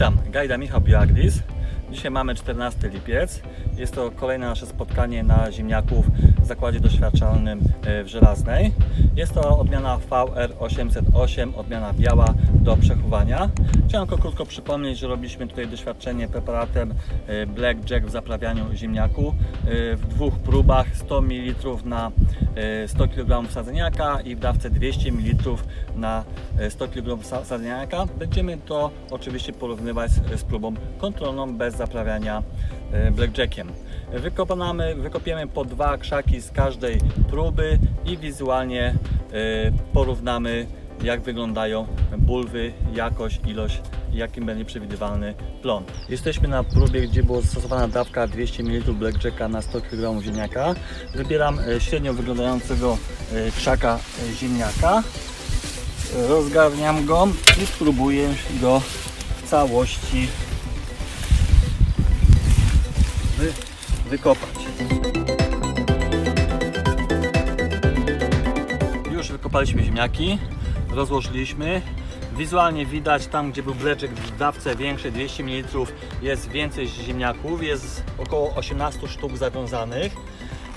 Witam, Gajda Michał Biagdis. Dzisiaj mamy 14 lipiec jest to kolejne nasze spotkanie na ziemniaków w zakładzie doświadczalnym e, w Żelaznej. Jest to odmiana VR808, odmiana biała do przechowania. Chciałem tylko krótko przypomnieć, że robiliśmy tutaj doświadczenie preparatem e, Black Jack w zaprawianiu ziemniaku e, w dwóch próbach 100 ml na e, 100 kg sadzeniaka i w dawce 200 ml na e, 100 kg sa- sadzeniaka. Będziemy to oczywiście porównywać z, próbą kontrolną bez zaprawiania blackjackiem. Wykopamy, wykopiemy po dwa krzaki z każdej próby i wizualnie e, porównamy jak wyglądają bulwy, jakość, ilość i jakim będzie przewidywalny plon. Jesteśmy na próbie, gdzie była zastosowana dawka 200 ml blackjacka na 100 kg ziemniaka. Wybieram e, średnio wyglądającego e, krzaka e, ziemniaka. Rozgarniam go i spróbuję go w całości wy, wykopać. Już wykopaliśmy ziemniaki, rozłożyliśmy. Wizualnie widać tam, gdzie był bleczek w dawce większej 200 ml jest więcej ziemniaków, jest około 18 sztuk zawiązanych.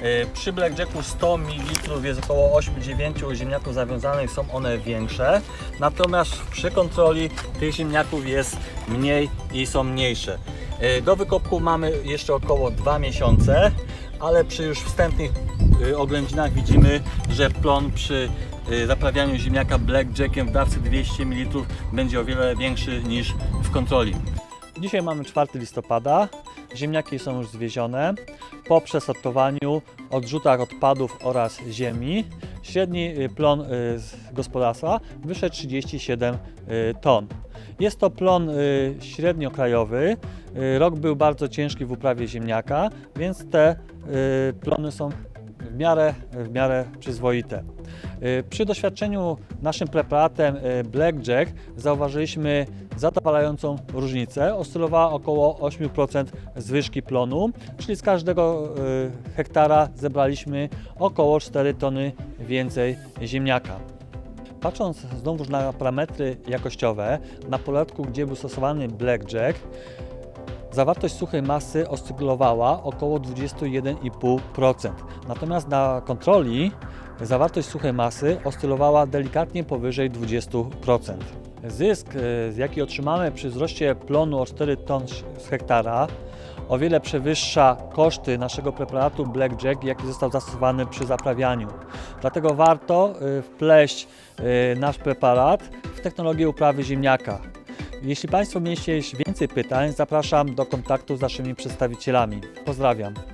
E, Przy blackjacku 100 ml jest około 8-9 ziemniaków zawiązanych, są one większe. Natomiast przy kontroli tych ziemniaków jest mniej i są mniejsze. E, Do wykopku mamy jeszcze około 2 miesiące, ale przy już wstępnych y, oględzinach widzimy, że plon przy y, zaprawianiu ziemniaka blackjackiem w dawce 200 ml będzie o wiele większy niż w kontroli. Dzisiaj mamy 4 listopada. Ziemniaki są już zwiezione. Po przesortowaniu, odrzutach odpadów oraz ziemi średni y, plon y, gospodarstwa wyszedł 37 y, ton. Jest to plon średniokrajowy. Rok był bardzo ciężki w uprawie ziemniaka, więc te plony są w miarę, w miarę przyzwoite. Y, Przy doświadczeniu naszym preparatem y, Blackjack zauważyliśmy zadowalającą różnicę. Oscylowała około 8% zwyżki plonu, czyli z każdego y, hektara zebraliśmy około 4 tony więcej ziemniaka. Patrząc znowuż na parametry jakościowe, na poletku, gdzie był stosowany Blackjack, zawartość suchej masy oscylowała około 21,5%. Natomiast na kontroli zawartość suchej masy oscylowała delikatnie powyżej 20%. Zysk, e, jaki otrzymamy przy wzroście plonu o 4 ton z hektara, o wiele przewyższa koszty naszego preparatu Blackjack, jaki został zastosowany przy zaprawianiu. Dlatego warto e, wpleść e, nasz preparat w technologię uprawy ziemniaka. Jeśli Państwo mieliście więcej pytań, zapraszam do kontaktu z naszymi przedstawicielami. Pozdrawiam.